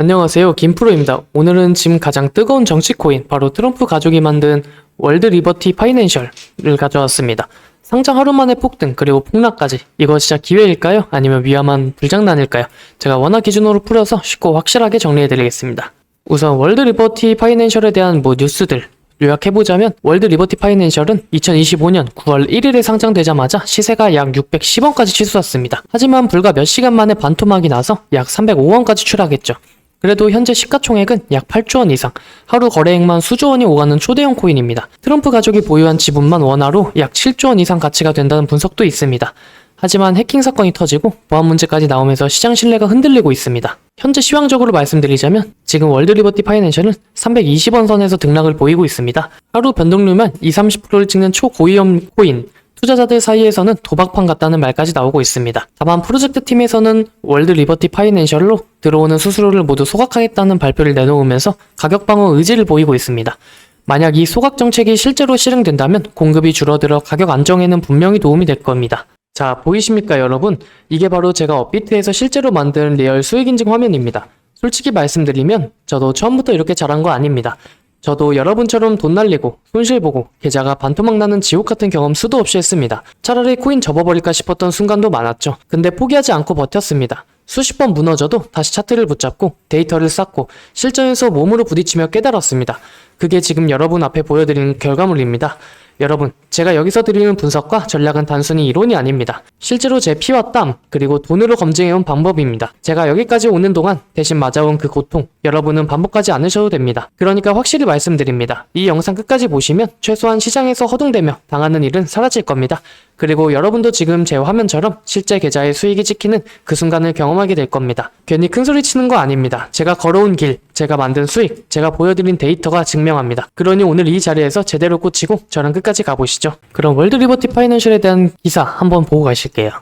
안녕하세요. 김프로입니다. 오늘은 지금 가장 뜨거운 정치 코인, 바로 트럼프 가족이 만든 월드 리버티 파이낸셜을 가져왔습니다. 상장 하루 만에 폭등, 그리고 폭락까지. 이거 진짜 기회일까요? 아니면 위험한 불장난일까요? 제가 원화 기준으로 풀어서 쉽고 확실하게 정리해드리겠습니다. 우선 월드 리버티 파이낸셜에 대한 뭐 뉴스들 요약해보자면 월드 리버티 파이낸셜은 2025년 9월 1일에 상장되자마자 시세가 약 610원까지 치솟았습니다. 하지만 불과 몇 시간 만에 반토막이 나서 약 305원까지 추락했죠. 그래도 현재 시가총액은 약 8조 원 이상, 하루 거래액만 수조 원이 오가는 초대형 코인입니다. 트럼프 가족이 보유한 지분만 원화로 약 7조 원 이상 가치가 된다는 분석도 있습니다. 하지만 해킹 사건이 터지고 보안 문제까지 나오면서 시장 신뢰가 흔들리고 있습니다. 현재 시황적으로 말씀드리자면 지금 월드 리버티 파이낸셜은 320원 선에서 등락을 보이고 있습니다. 하루 변동률만 2, 30%를 찍는 초고위험 코인, 투자자들 사이에서는 도박판 같다는 말까지 나오고 있습니다. 다만 프로젝트 팀에서는 월드 리버티 파이낸셜로 들어오는 수수료를 모두 소각하겠다는 발표를 내놓으면서 가격 방어 의지를 보이고 있습니다. 만약 이 소각 정책이 실제로 실행된다면 공급이 줄어들어 가격 안정에는 분명히 도움이 될 겁니다. 자, 보이십니까 여러분? 이게 바로 제가 업비트에서 실제로 만든 리얼 수익 인증 화면입니다. 솔직히 말씀드리면 저도 처음부터 이렇게 잘한 거 아닙니다. 저도 여러분처럼 돈 날리고 손실 보고 계좌가 반토막 나는 지옥 같은 경험 수도 없이 했습니다. 차라리 코인 접어버릴까 싶었던 순간도 많았죠. 근데 포기하지 않고 버텼습니다. 수십 번 무너져도 다시 차트를 붙잡고 데이터를 쌓고 실전에서 몸으로 부딪히며 깨달았습니다. 그게 지금 여러분 앞에 보여드리는 결과물입니다. 여러분, 제가 여기서 드리는 분석과 전략은 단순히 이론이 아닙니다. 실제로 제 피와 땀, 그리고 돈으로 검증해온 방법입니다. 제가 여기까지 오는 동안 대신 맞아온 그 고통, 여러분은 반복하지 않으셔도 됩니다. 그러니까 확실히 말씀드립니다. 이 영상 끝까지 보시면 최소한 시장에서 허둥대며 당하는 일은 사라질 겁니다. 그리고 여러분도 지금 제 화면처럼 실제 계좌의 수익이 찍히는 그 순간을 경험하게 될 겁니다. 괜히 큰 소리 치는 거 아닙니다. 제가 걸어온 길, 제가 만든 수익, 제가 보여드린 데이터가 증명합니다. 그러니 오늘 이 자리에서 제대로 꽂히고 저랑 끝까지 가보시죠. 그럼 월드 리버티 파이낸셜에 대한 기사 한번 보고 가실게요.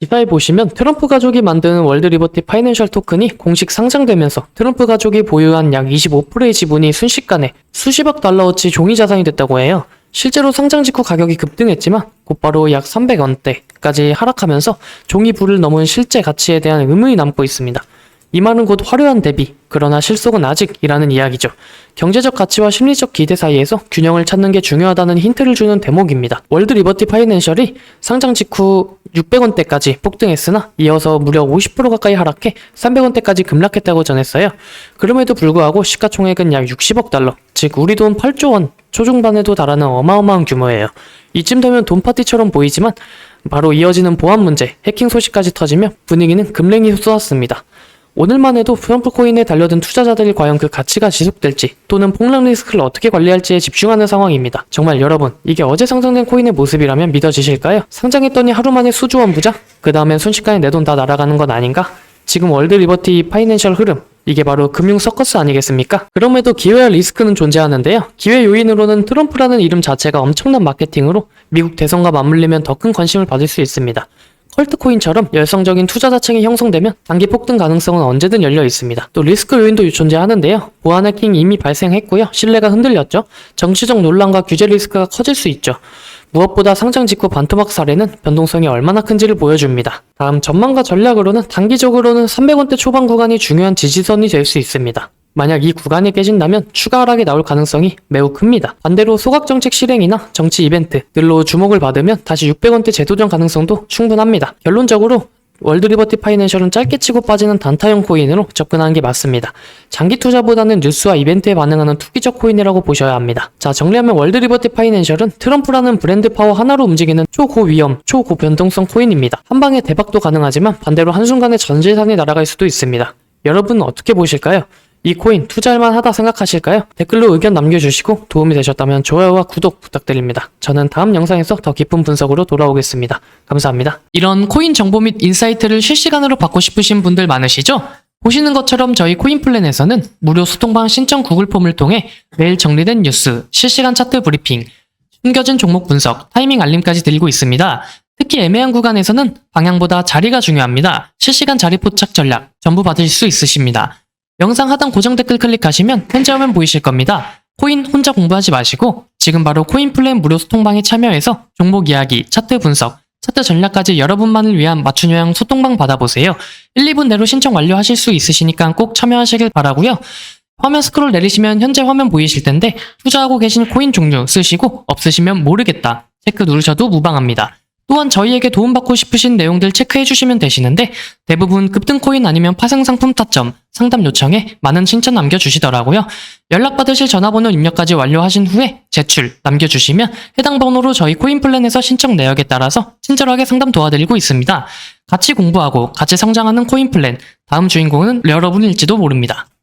기사에 보시면 트럼프 가족이 만든 월드 리버티 파이낸셜 토큰이 공식 상장되면서 트럼프 가족이 보유한 약 25%의 지분이 순식간에 수십억 달러어치 종이 자산이 됐다고 해요. 실제로 상장 직후 가격이 급등했지만 곧바로 약 300원대까지 하락하면서 종이 불을 넘은 실제 가치에 대한 의문이 남고 있습니다. 이 말은 곧 화려한 대비, 그러나 실속은 아직이라는 이야기죠. 경제적 가치와 심리적 기대 사이에서 균형을 찾는 게 중요하다는 힌트를 주는 대목입니다. 월드 리버티 파이낸셜이 상장 직후 600원대까지 폭등했으나 이어서 무려 50% 가까이 하락해 300원대까지 급락했다고 전했어요. 그럼에도 불구하고 시가총액은 약 60억 달러, 즉 우리 돈 8조 원 초중반에도 달하는 어마어마한 규모예요. 이쯤 되면 돈 파티처럼 보이지만 바로 이어지는 보안 문제, 해킹 소식까지 터지며 분위기는 금랭이 쏘았습니다. 오늘만 해도 트럼프 코인에 달려든 투자자들이 과연 그 가치가 지속될지 또는 폭락 리스크를 어떻게 관리할지에 집중하는 상황입니다. 정말 여러분, 이게 어제 상장된 코인의 모습이라면 믿어지실까요? 상장했더니 하루 만에 수조원 부자? 그 다음엔 순식간에 내 돈 다 날아가는 건 아닌가? 지금 월드 리버티 파이낸셜 흐름, 이게 바로 금융 서커스 아니겠습니까? 그럼에도 기회와 리스크는 존재하는데요. 기회 요인으로는 트럼프라는 이름 자체가 엄청난 마케팅으로 미국 대선과 맞물리면 더 큰 관심을 받을 수 있습니다. 컬트코인처럼 열성적인 투자자층이 형성되면 단기 폭등 가능성은 언제든 열려 있습니다. 또 리스크 요인도 존재하는데요. 보안 해킹 이미 발생했고요. 신뢰가 흔들렸죠. 정치적 논란과 규제 리스크가 커질 수 있죠. 무엇보다 상장 직후 반토막 사례는 변동성이 얼마나 큰지를 보여줍니다. 다음 전망과 전략으로는 단기적으로는 300원대 초반 구간이 중요한 지지선이 될 수 있습니다. 만약 이 구간이 깨진다면 추가 하락이 나올 가능성이 매우 큽니다. 반대로 소각정책 실행이나 정치 이벤트 들로 주목을 받으면 다시 600원대 재도전 가능성도 충분합니다. 결론적으로 월드 리버티 파이낸셜은 짧게 치고 빠지는 단타형 코인으로 접근하는 게 맞습니다. 장기 투자보다는 뉴스와 이벤트에 반응하는 투기적 코인이라고 보셔야 합니다. 자, 정리하면 월드 리버티 파이낸셜은 트럼프라는 브랜드 파워 하나로 움직이는 초고위험, 초고변동성 코인입니다. 한 방에 대박도 가능하지만 반대로 한순간에 전 재산이 날아갈 수도 있습니다. 여러분은 어떻게 보실까요? 이 코인 투자할만 하다 생각하실까요? 댓글로 의견 남겨주시고 도움이 되셨다면 좋아요와 구독 부탁드립니다. 저는 다음 영상에서 더 깊은 분석으로 돌아오겠습니다. 감사합니다. 이런 코인 정보 및 인사이트를 실시간으로 받고 싶으신 분들 많으시죠? 보시는 것처럼 저희 코인 플랜에서는 무료 소통방 신청 구글 폼을 통해 매일 정리된 뉴스, 실시간 차트 브리핑, 숨겨진 종목 분석, 타이밍 알림까지 드리고 있습니다. 특히 애매한 구간에서는 방향보다 자리가 중요합니다. 실시간 자리 포착 전략 전부 받으실 수 있으십니다. 영상 하단 고정 댓글 클릭하시면 현재 화면 보이실 겁니다. 코인 혼자 공부하지 마시고 지금 바로 코인 플랜 무료 소통방에 참여해서 종목 이야기, 차트 분석, 차트 전략까지 여러분만을 위한 맞춤형 소통방 받아보세요. 1, 2분 내로 신청 완료하실 수 있으시니까 꼭 참여하시길 바라고요. 화면 스크롤 내리시면 현재 화면 보이실 텐데 투자하고 계신 코인 종류 쓰시고 없으시면 모르겠다 체크 누르셔도 무방합니다. 또한 저희에게 도움받고 싶으신 내용들 체크해 주시면 되시는데 대부분 급등 코인 아니면 파생 상품 타점, 상담 요청에 많은 칭찬 남겨주시더라고요. 연락받으실 전화번호 입력까지 완료하신 후에 제출 남겨주시면 해당 번호로 저희 코인 플랜에서 신청 내역에 따라서 친절하게 상담 도와드리고 있습니다. 같이 공부하고 같이 성장하는 코인 플랜 다음 주인공은 여러분일지도 모릅니다.